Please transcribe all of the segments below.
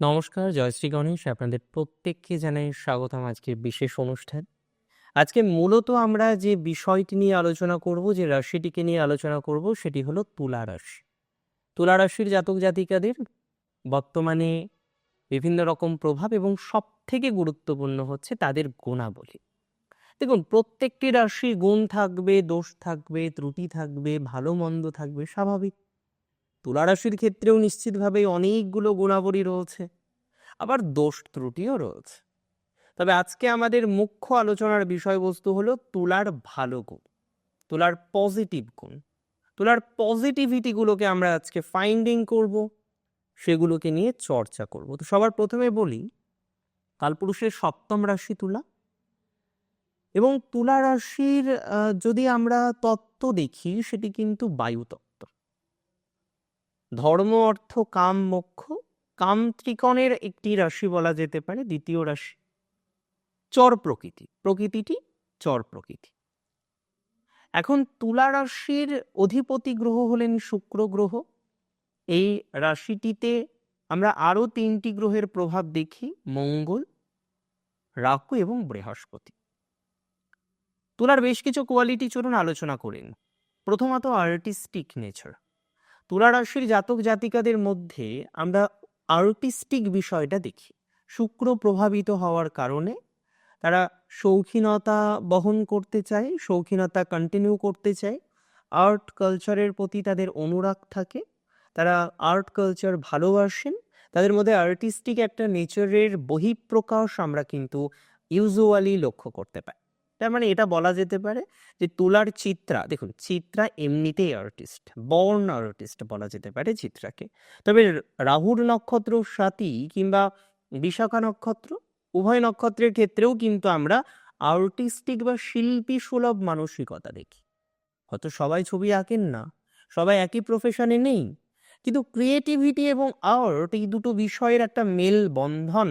নমস্কার, জয়শ্রী গণেশ। আপনাদের প্রত্যেককে জানাই স্বাগতম আজকের বিশেষ অনুষ্ঠান। আজকে মূলত আমরা যে বিষয়টি নিয়ে আলোচনা করব, যে রাশিটিকে নিয়ে আলোচনা করব, সেটি হলো তুলা রাশি। তুলা রাশির জাতক জাতিকাদের বর্তমানে বিভিন্ন রকম প্রভাব এবং সব থেকে গুরুত্বপূর্ণ হচ্ছে তাদের গুণাবলী। দেখুন প্রত্যেকটি রাশির গুণ থাকবে, দোষ থাকবে, ত্রুটি থাকবে, ভালো মন্দ থাকবে স্বাভাবিক। তুলা রাশির ক্ষেত্রেও নিশ্চিতভাবেই অনেকগুলো গুণাবলী রয়েছে। আবার দোষ ত্রুটিও রয়েছে। তবে আজকে আমাদের মুখ্য আলোচনার বিষয়বস্তু হলো তুলার ভালো গুণ, তুলার পজিটিভ গুণ। তুলার পজিটিভিটিগুলোকে আমরা আজকে ফাইন্ডিং করব, সেগুলোকে নিয়ে চর্চা করব। তো সবার প্রথমে বলি, কালপুরুষের সপ্তম রাশি তুলা এবং তুলা রাশির যদি আমরা তত্ত্ব দেখি সেটি কিন্তু বায়ুতত্ত্ব। ধর্ম, অর্থ, কাম, মোক্ষ, কাম ত্রিকোণের একটি রাশি বলা যেতে পারে দ্বিতীয় রাশি। চর প্রকৃতি, প্রকৃতিটি চর প্রকৃতি। এখন তুলা রাশির অধিপতি গ্রহ হলেন শুক্র গ্রহ। এই রাশিটিতে আমরা আরও তিনটি গ্রহের প্রভাব দেখি মঙ্গল, রাহু এবং বৃহস্পতি। তুলার বেশ কিছু কোয়ালিটি চলুন আলোচনা করেন প্রথমত আর্টিস্টিক নেচার। তুলা রাশির জাতক জাতিকাদের মধ্যে আমরা আর্টিস্টিক বিষয়টা দেখি। শুক্র প্রভাবিত হওয়ার কারণে তারা শৌখিনতা বহন করতে চায়, শৌখিনতা কন্টিনিউ করতে চায়। আর্ট কালচারের প্রতি তাদের অনুরাগ থাকে। তারা আর্ট কালচার ভালোবাসেন। তাদের মধ্যে আর্টিস্টিক একটা নেচারের বহিঃপ্রকাশ আমরা কিন্তু ইউজুয়ালি লক্ষ্য করতে পাই। তার মানে এটা বলা যেতে পারে যে তুলার চিত্রা, দেখুন চিত্রা এমনিতেই আর্টিস্ট, বর্ন আর্টিস্ট বলা যেতে পারে চিত্রাকে। তবে রাহুর নক্ষত্র স্বাতী কিংবা বিশাখা নক্ষত্র উভয় নক্ষত্রের ক্ষেত্রেও কিন্তু আমরা আর্টিস্টিক বা শিল্পী সুলভ মানসিকতা দেখি। হয়তো সবাই ছবি আঁকেন না, সবাই একই প্রফেশনে নেই। কিন্তু ক্রিয়েটিভিটি এবং আর্ট এই দুটো বিষয়ের একটা মেল বন্ধন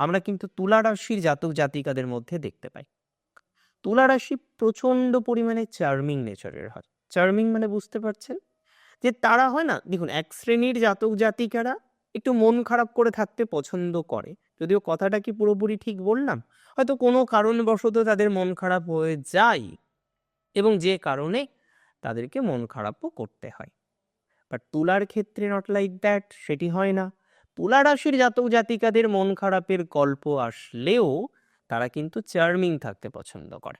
আমরা কিন্তু তুলা রাশির জাতক জাতিকাদের মধ্যে দেখতে পাই। তুলা রাশি প্রচণ্ড পরিমাণে চার্মিং নেচারের হয়। চার্মিং মানে বুঝতে পারছেন? যে তারা হয় না, দেখুন, এক শ্রেণির জাতক জাতিকারা একটু মন খারাপ করে থাকতে পছন্দ করে। যদিও কথাটা কি পুরোপুরি ঠিক বললাম? হয়তো কোনো কারণবশত তাদের মন খারাপ হয়ে যায় এবং যে কারণে তাদেরকে মন খারাপও করতে হয়। বাট তুলার ক্ষেত্রে নট লাইক দ্যাট সেটি হয় না। তুলা রাশির জাতক জাতিকাদের মন খারাপের গল্প আসলেও তারা কিন্তু চার্মিং থাকতে পছন্দ করে।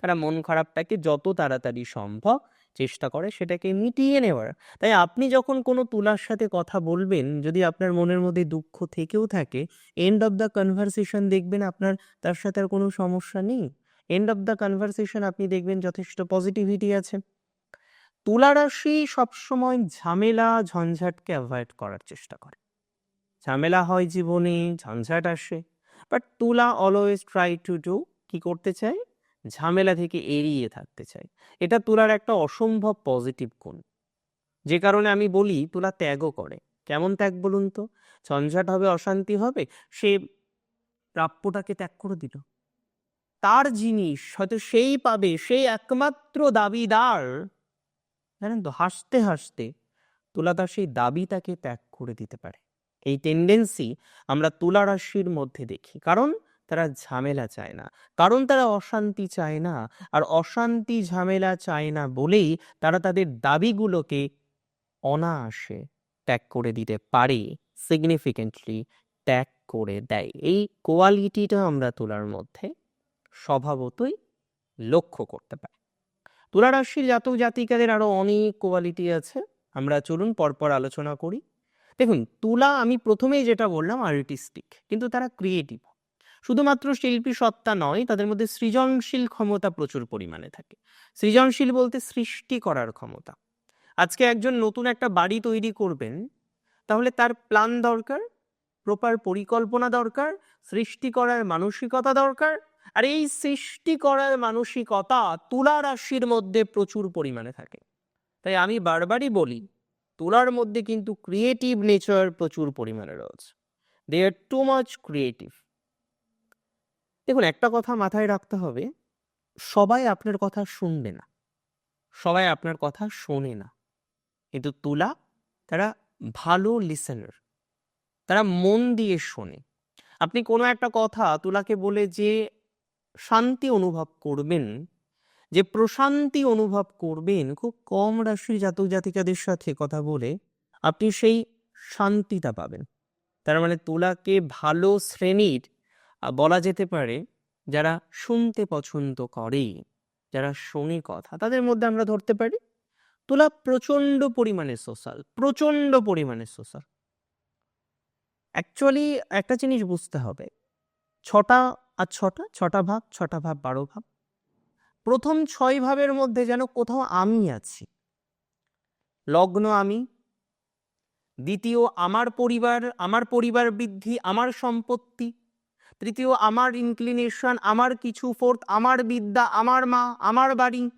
তারা মন খারাপটাকে যত তাড়াতাড়ি সম্ভব চেষ্টা করে সেটাকে মিটিয়ে নেওয়ার। তাই আপনি যখন কোনো তুলার সাথে কথা বলবেন, যদি আপনার মনের মধ্যে দুঃখ থেকেও থাকে, এন্ড অফ দ্য কনভারসেশন দেখবেন আপনার তার সাথে আর কোনো সমস্যা নেই। এন্ড অফ দ্য কনভারসেশন আপনি দেখবেন যথেষ্ট পজিটিভিটি আছে। তুলা রাশি সবসময় ঝামেলা ঝঞ্ঝাটকে অ্যাভয়েড করার চেষ্টা করে। ঝামেলা হয় জীবনে, ঝঞ্ঝাট আসে। বাট তুলা অলওয়েজ ট্রাই টু ডু কি করতে চায়? ঝামেলা থেকে এড়িয়ে থাকতে চায়। এটা তুলার একটা অসম্ভব পজিটিভ গুণ। যে কারণে আমি বলি তুলা ত্যাগও করে। কেমন ত্যাগ বলুন তো? ঝঞ্ঝাট হবে, অশান্তি হবে, সে প্রাপ্যটাকে ত্যাগ করে দিল। তার জিনিস হয়তো সেই পাবে, সেই একমাত্র দাবিদার। জানেন তো হাসতে, হাসতে তুলা তার সেই দাবিটাকে ত্যাগ করে দিতে পারে। এই টেন্ডেন্সি আমরা তুলা রাশির মধ্যে দেখি। কারণ তারা ঝামেলা চায় না। কারণ তারা অশান্তি চায় না। আর অশান্তি, ঝামেলা চায় না বলেই তারা তাদের দাবিগুলোকে অনায়াসে ত্যাগ করে দিতে পারে। সিগনিফিকেন্টলি ত্যাগ করে দেয়। এই কোয়ালিটিটা আমরা তুলার মধ্যে স্বভাবতই লক্ষ্য করতে পাই। তুলা রাশির জাতক জাতিকাদের আরও অনেক কোয়ালিটি আছে। আমরা চলুন পরপর আলোচনা করি। দেখুন তুলা আমি প্রথমেই যেটা বললাম আর্টিস্টিক কিন্তু তারা ক্রিয়েটিভ। শুধুমাত্র শিল্পী সত্তা নয়, তাদের মধ্যে সৃজনশীল ক্ষমতা প্রচুর পরিমাণে থাকে। সৃজনশীল বলতে সৃষ্টি করার ক্ষমতা। আজকে একজন নতুন একটা বাড়ি তৈরি করবেন, তাহলে তার প্ল্যান দরকার, প্রপার পরিকল্পনা দরকার, সৃষ্টি করার মানসিকতা দরকার। আর এই সৃষ্টি করার মানসিকতা তুলা রাশির মধ্যে প্রচুর পরিমাণে থাকে। তাই আমি বারবারই বলি, তুলার মধ্যে কিন্তু ক্রিয়েটিভ নেচার প্রচুর পরিমাণে রয়েছে। They are too much creative. দেখুন একটা কথা মাথায় রাখতে হবে, সবাই আপনার কথা শুনবে না। সবাই আপনার কথা শোনে না। কিন্তু তুলা তারা ভালো লিসেনার। তারা মন দিয়ে শোনে আপনি কোনো একটা কথা তুলাকে বলে যে শান্তি অনুভব করবেন যে প্রশান্তি অনুভব করবেন, খুব কম রাশি জাতক জাতিকাদের সাথে কথা বলে আপনি সেই শান্তিটা পাবেন। তার মানে তুলাকে ভালো শ্রেণির বলা যেতে পারে, যারা শুনতে পছন্দ করে, যারা শোনে কথা, তাদের মধ্যে আমরা ধরতে পারি, তুলা প্রচণ্ড পরিমাণে সোশ্যাল প্রচণ্ড পরিমাণে সোশ্যাল অ্যাকচুয়ালি একটা জিনিস বুঝতে হবে, ছটা আর ছটা ছটা ভাব ছটা ভাব বারো ভাব প্রথম ছয় ভাবের মধ্যে যেন কোথাও আমি আছি। লগ্ন আমি। দ্বিতীয় আমার পরিবার আমার পরিবার বৃদ্ধি, আমার সম্পত্তি। তৃতীয় আমার ইনক্লিনেশন আমার কিছু। ফোর্থ আমার বিদ্যা, আমার মা, আমার বাড়ি।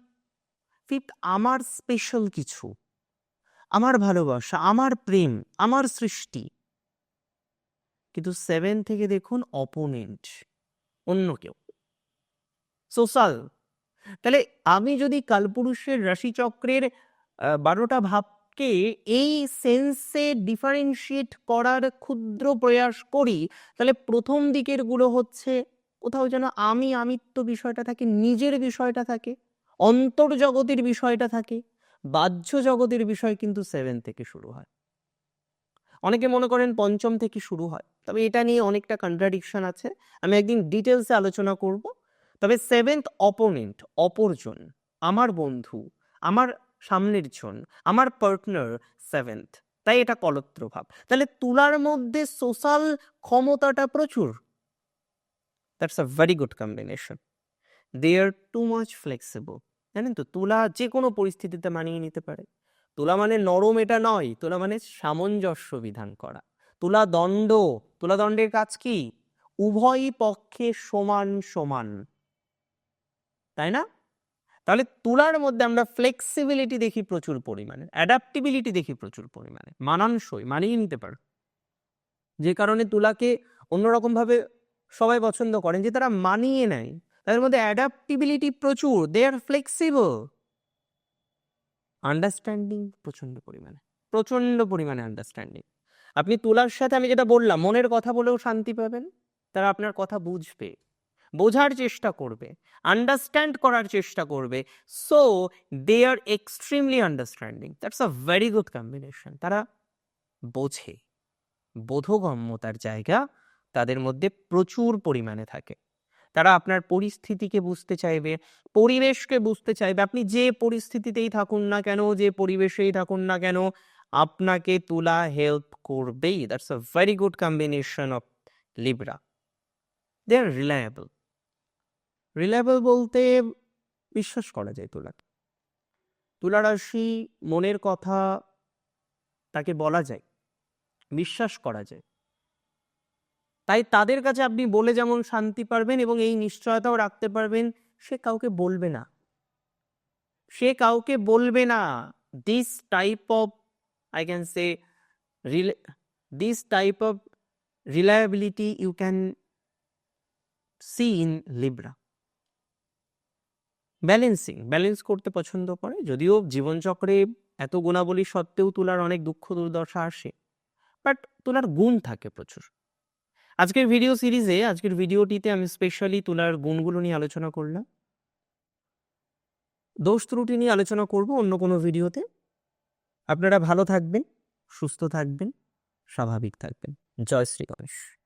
ফিফথ আমার স্পেশাল কিছু। আমার ভালোবাসা, আমার প্রেম, আমার সৃষ্টি। কিন্তু সেভেন থেকে দেখুন অপোনেন্ট অন্য কেউ। সোশ্যাল তাহলে আমি যদি কালপুরুষের রাশিচক্রের বারোটা ভাবকে এই সেন্সে ডিফারেন্সিয়েট করার ক্ষুদ্র প্রয়াস করি, তাহলে প্রথম দিকেরগুলো হচ্ছে কোথাও যেন আমি আমিত্ব বিষয়টা থাকে, নিজের বিষয়টা থাকে, অন্তর্জগতের বিষয়টা থাকে বাহ্য জগতের বিষয় কিন্তু সেভেন থেকে শুরু হয়। অনেকে মনে করেন পঞ্চম থেকে শুরু হয়, তবে এটা নিয়ে অনেকটা কন্ট্রাডিকশন আছে। আমি একদিন ডিটেলসে আলোচনা করব। তবে সেভেন্থ অপোনেন্ট অপরজন, আমার বন্ধু, আমার সামনের জন, আমার পার্টনার সেভেন্থ তাই এটা কলত্র ভাব তাহলে তুলার মধ্যে সোশ্যাল ক্ষমতাটা প্রচুর। That's a very good combination they are too much flexible জানেন তো, তুলা যে কোনো পরিস্থিতিতে মানিয়ে নিতে পারে। তুলা মানে নরম এটা নয়, তুলা মানে সামঞ্জস্য বিধান করা। তুলা দণ্ড, তুলা দণ্ডের কাজ কি? উভয় পক্ষে সমান সমান। তাই না? তাহলে তুলার মধ্যে আমরা ফ্লেক্সিবিলিটি দেখি প্রচুর পরিমাণে অ্যাডাপ্টিবিলিটি দেখি প্রচুর পরিমাণে, মানানসই, মানিয়ে নিতে পারে। যে কারণে তুলাকে অন্যরকমভাবে সবাই পছন্দ করেন, যে তারা মানিয়ে নেয়, তাদের মধ্যে অ্যাডাপ্টিবিলিটি প্রচুর দে আর ফ্লেক্সিবল আন্ডারস্ট্যান্ডিং প্রচণ্ড পরিমাণে প্রচণ্ড পরিমাণে আন্ডারস্ট্যান্ডিং আপনি তুলার সাথে আমি যেটা বললাম, মনের কথা বলেও শান্তি পাবেন, তারা আপনার কথা বুঝবে। বোঝার চেষ্টা করবে আন্ডারস্ট্যান্ড করার চেষ্টা করবে so they are extremely understanding that's a very good combination তারা বোঝে বোধগম্যতার জায়গা তাদের মধ্যে প্রচুর পরিমাণে থাকে। তারা আপনার পরিস্থিতিকে বুঝতে চাইবে, পরিবেশকে বুঝতে চাইবে। আপনি যে পরিস্থিতিতেই থাকুন না কেন, যে পরিবেশেই থাকুন না কেন, আপনাকে তুলা হেল্প করবেই। That's a very good combination of Libra they are reliable reliable বলতে বিশ্বাস করা যায় তুলা তুলা রাশি মনের কথা তাকে বলা যায়, বিশ্বাস করা যায়। তাই তাদের কাছে আপনি বলে যেমন শান্তি পারবেন এবং এই নিশ্চয়তাও রাখতে পারবেন, সে কাউকে বলবে না। সে কাউকে বলবে না this type of I can say this type of reliability you can see in Libra balancing, balance করতে পছন্দ করে। যদিও জীবনচক্রে এত গুণাবলী সত্ত্বেও তুলার অনেক দুঃখ দুর্দশা আসে, বাট তুলার গুণ থাকে প্রচুর। আজকের ভিডিও সিরিজে, আজকের ভিডিওটিতে আমি স্পেশালি তুলার গুণগুলো নিয়ে আলোচনা করলাম। দোষ ত্রুটি নিয়ে আলোচনা করব অন্য কোনো ভিডিওতে। আপনারা ভালো থাকবেন, সুস্থ থাকবেন, স্বাভাবিক থাকবেন। জয় শ্রী গণেশ।